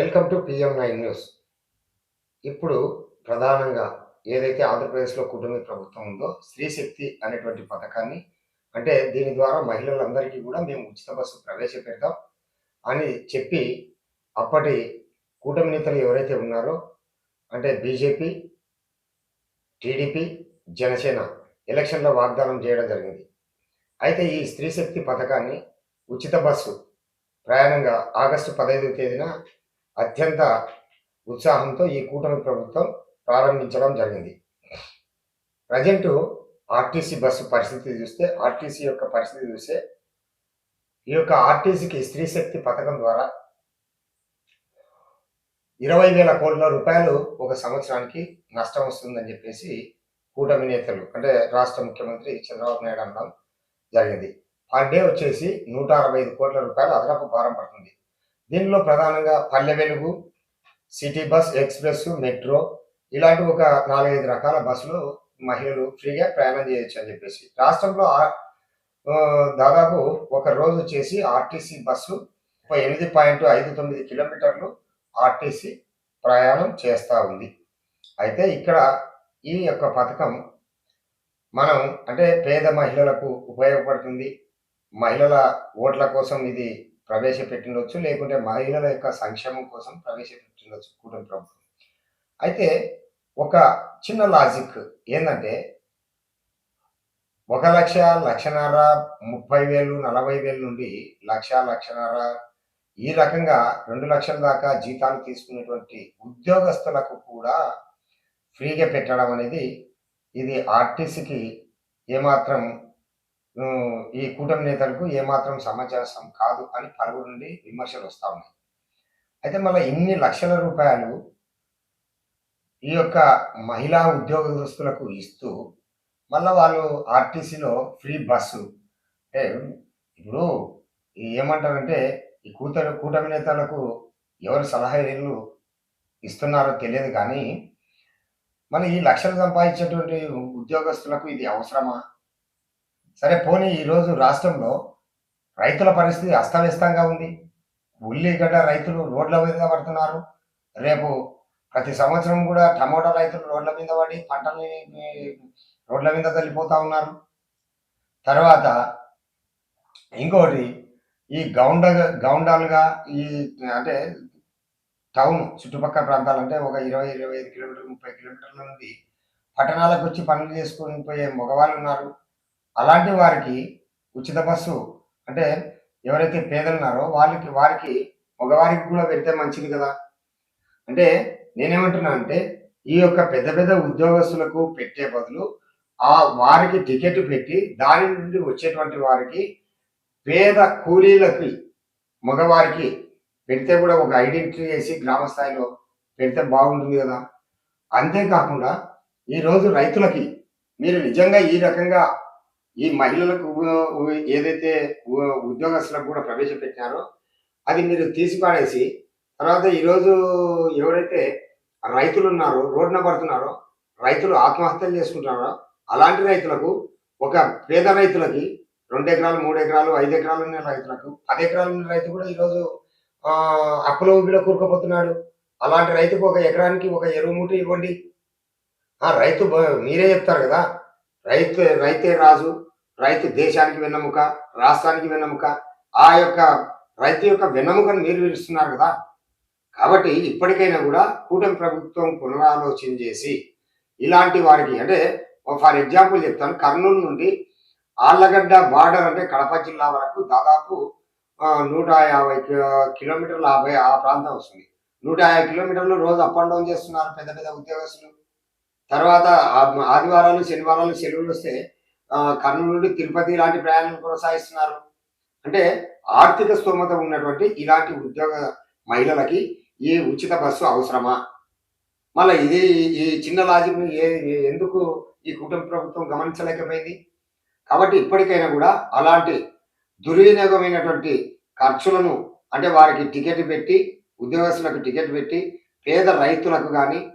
Welcome to PM nine news. ఇప్పుడు ప్రధానంగా ఏదైతే ఆంధ్రప్రదేశ్లో కుటుంబ ప్రభుత్వం ఉందో స్త్రీ శక్తి అనేటువంటి పథకాన్ని అంటే దీని ద్వారా మహిళలందరికీ కూడా మేము ఉచిత బస్సు ప్రవేశపెడతాం అని చెప్పి అప్పటి కూటమి నేతలు ఎవరైతే ఉన్నారో అంటే బీజేపీ టీడీపీ జనసేన ఎలక్షన్లో వాగ్దానం చేయడం జరిగింది. అయితే ఈ స్త్రీ శక్తి పథకాన్ని ఉచిత బస్సు ప్రయాణంగా ఆగస్టు పదహైదవ తేదీన అత్యంత ఉత్సాహంతో ఈ కూటమి ప్రభుత్వం ప్రారంభించడం జరిగింది. ప్రజెంట్ ఆర్టీసీ బస్సు పరిస్థితి చూస్తే ఆర్టీసీ యొక్క పరిస్థితి చూస్తే ఈ యొక్క ఆర్టీసీకి స్త్రీ శక్తి పథకం ద్వారా ఇరవై వేల కోట్ల రూపాయలు ఒక సంవత్సరానికి నష్టం వస్తుందని చెప్పేసి కూటమి నేతలు అంటే రాష్ట్ర ముఖ్యమంత్రి చంద్రబాబు నాయుడు అనడం జరిగింది. పర్ డే వచ్చేసి నూట అరవై ఐదు కోట్ల రూపాయలు అదనపు భారం పడుతుంది. దీనిలో ప్రధానంగా Palle Velugu city bus express metro ఇలాంటి ఒక నాలుగైదు రకాల బస్సులు మహిళలు ఫ్రీగా ప్రయాణం చేయొచ్చు అని చెప్పేసి. రాష్ట్రంలో దాదాపు ఒక రోజు వచ్చేసి ఆర్టీసీ బస్సు ఒక ఎనిమిది పాయింట్ ఐదు తొమ్మిది కిలోమీటర్లు ఆర్టీసీ ప్రయాణం చేస్తూ ఉంది. అయితే ఇక్కడ ఈ యొక్క పథకం మనం అంటే పేద మహిళలకు ఉపయోగపడుతుంది. మహిళల ఓట్ల కోసం ఇది ప్రవేశపెట్టిండొచ్చు లేకుంటే మహిళల యొక్క సంక్షేమం కోసం ప్రవేశపెట్టిండొచ్చు కూటమి ప్రభుత్వం. అయితే ఒక చిన్న లాజిక్ ఏంటంటే ఒక లక్ష లక్షన్నర ముప్పై వేలు నలభై వేలు నుండి లక్ష లక్షన్నర ఈ రకంగా రెండు లక్షల దాకా జీతాలు తీసుకునేటువంటి ఉద్యోగస్తులకు కూడా ఫ్రీగా పెట్టడం అనేది ఇది ఆర్టీసీకి ఏమాత్రం ఈ కూటమి నేతలకు ఏమాత్రం సమాచారం కాదు అని పలువురు నుండి విమర్శలు వస్తూ ఉన్నాయి. అయితే మళ్ళీ ఇన్ని లక్షల రూపాయలు ఈ యొక్క మహిళా ఉద్యోగస్తులకు ఇస్తూ మళ్ళీ వాళ్ళు ఆర్టీసీలో ఫ్రీ బస్సు. అంటే ఇప్పుడు ఏమంటారంటే ఈ కూతరు కూటమి నేతలకు ఎవరు సలహాలు ఇస్తున్నారో తెలియదు కానీ మన ఈ లక్షలు సంపాదించేటువంటి ఉద్యోగస్తులకు ఇది అవసరమా? సరే పోనీ ఈరోజు రాష్ట్రంలో రైతుల పరిస్థితి అస్తవ్యస్తంగా ఉంది. ఉల్లిగడ్డ రైతులు రోడ్ల మీద పడుతున్నారు. రేపు ప్రతి సంవత్సరం కూడా టమోటా రైతులు రోడ్ల మీద పడి పంటల్ని రోడ్ల మీద తల్లిపోతూ ఉన్నారు. తర్వాత ఇంకోటి ఈ గౌండ గౌండాలుగా ఈ అంటే టౌన్ చుట్టుపక్కల ప్రాంతాలు అంటే ఒక ఇరవై ఇరవై ఐదు కిలోమీటర్లు ముప్పై కిలోమీటర్ల నుండి పట్టణాలకు వచ్చి పనులు చేసుకొని పోయే మగవాళ్ళు ఉన్నారు. అలాంటి వారికి ఉచిత బస్సు. అంటే ఎవరైతే పేదలు ఉన్నారో వాళ్ళకి వారికి మగవారికి కూడా పెడితే మంచిది కదా. అంటే నేనేమంటున్నా అంటే ఈ యొక్క పెద్ద పెద్ద ఉద్యోగస్తులకు పెట్టే బదులు ఆ వారికి టికెట్ పెట్టి దాని నుండి వచ్చేటువంటి వారికి పేద కూలీలకి మగవారికి పెడితే కూడా ఒక ఐడెంటిటీ చేసి గ్రామ స్థాయిలో పెడితే బాగుంటుంది కదా. అంతేకాకుండా ఈరోజు రైతులకి మీరు నిజంగా ఈ రకంగా ఈ మహిళలకు ఏదైతే ఉ- ఉద్యోగస్తులకు కూడా ప్రవేశపెట్టినారో అది మీరు తీసిపాడేసి తర్వాత ఈరోజు ఎవరైతే రైతులు ఉన్నారో రోడ్డున పడుతున్నారో రైతులు ఆత్మహత్యలు చేసుకుంటున్నారో అలాంటి రైతులకు ఒక పేద రైతులకి రెండు ఎకరాలు మూడు ఎకరాలు ఐదు ఎకరాలు ఉన్న రైతులకు పది ఎకరాలు ఉన్న రైతు కూడా ఈరోజు అప్పుల ఊబిలో కూరుకుపోతున్నాడు. అలాంటి రైతుకు ఒక ఎకరానికి ఒక ఎరువు మూట ఇవ్వండి. ఆ రైతు మీరే చెప్తారు కదా రైతు రైతే రాజు రైతు దేశానికి వెన్నెముక రాష్ట్రానికి వెన్నెముక. ఆ యొక్క రైతు యొక్క వెన్నెముకను మీరు విలుస్తున్నారు కదా. కాబట్టి ఇప్పటికైనా కూడా కూటమి ప్రభుత్వం పునరాలోచన చేసి ఇలాంటి వారికి అంటే ఫర్ ఎగ్జాంపుల్ చెప్తాను కర్నూలు నుండి ఆళ్ళగడ్డ బార్డర్ అంటే కడప జిల్లా వరకు దాదాపు నూట యాభై కిలోమీటర్ల ఆ ప్రాంతం వస్తుంది. నూట యాభై కిలోమీటర్లు రోజు అప్ అండ్ డౌన్ చేస్తున్నారు పెద్ద పెద్ద ఉద్యోగస్తులు. తర్వాత ఆదివారాలు శనివారాలు సెలవులు వస్తే కర్నూలు నుండి తిరుపతి ఇలాంటి ప్రయాణాలు కొనసాగిస్తున్నారు. అంటే ఆర్థిక స్తోమత ఉన్నటువంటి ఇలాంటి ఉద్యోగ మహిళలకి ఈ ఉచిత బస్సు అవసరమా? మళ్ళీ ఇది ఈ చిన్న లాజిక్ని ఏ- ఎందుకు ఈ కుటుంబ ప్రభుత్వం గమనించలేకపోయింది? కాబట్టి ఇప్పటికైనా కూడా అలాంటి దుర్వినియోగమైనటువంటి ఖర్చులను అంటే వారికి టికెట్ పెట్టి ఉద్యోగస్తులకు టికెట్ పెట్టి పేద రైతులకు కానీ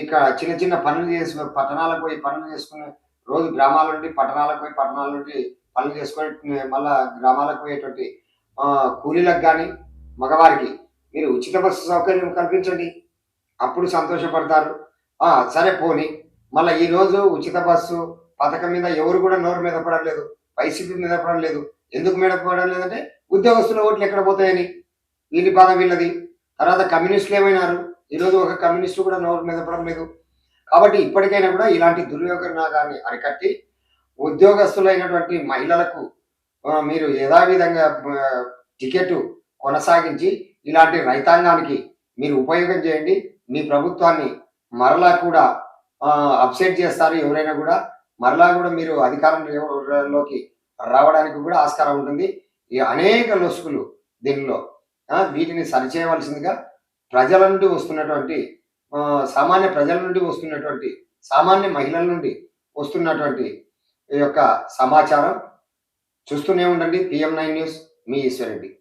ఇక్కడ చిన్న చిన్న పనులు చేసుకుని పట్టణాలకు పోయి పనులు చేసుకుని రోజు గ్రామాల నుండి పట్టణాలకు పోయి పట్టణాల నుండి పనులు చేసుకొని మళ్ళా గ్రామాలకు పోయేటువంటి కూలీలకు కానీ మగవారికి మీరు ఉచిత బస్సు సౌకర్యం కల్పించండి. అప్పుడు సంతోషపడతారు. సరే పోని. మళ్ళీ ఈ రోజు ఉచిత బస్సు పథకం మీద ఎవరు కూడా నోరు మీద పడలేదు వైసీపీ మీద పడలేదు లేదు. ఎందుకు మీద పడడం లేదంటే ఉద్యోగస్తుల ఓట్లు ఎక్కడ పోతాయని. వీళ్ళ బాధ వీళ్ళది. తర్వాత కమ్యూనిస్టులు ఏమైనారు? ఈరోజు ఒక కమ్యూనిస్టు కూడా నోరు మీద పడడం లేదు. కాబట్టి ఇప్పటికైనా కూడా ఇలాంటి దుర్యోగనాగాన్ని అరికట్టి ఉద్యోగస్తులైనటువంటి మహిళలకు మీరు యథావిధంగా టికెట్ కొనసాగించి ఇలాంటి రైతాంగానికి మీరు ఉపయోగం చేయండి. మీ ప్రభుత్వాన్ని మరలా కూడా అప్సెట్ చేస్తారు. ఎవరైనా కూడా మరలా కూడా మీరు అధికారంలోకి రావడానికి కూడా ఆస్కారం ఉంటుంది. ఈ అనేక లొసుకులు దీనిలో వీటిని సరిచేయవలసిందిగా ప్రజల నుండి వస్తున్నటువంటి సామాన్య ప్రజల నుండి వస్తున్నటువంటి సామాన్య మహిళల నుండి వస్తున్నటువంటి ఈ యొక్క సమాచారం చూస్తూనే ఉండండి. PM nine news. మీ ఈశ్వరెడ్డి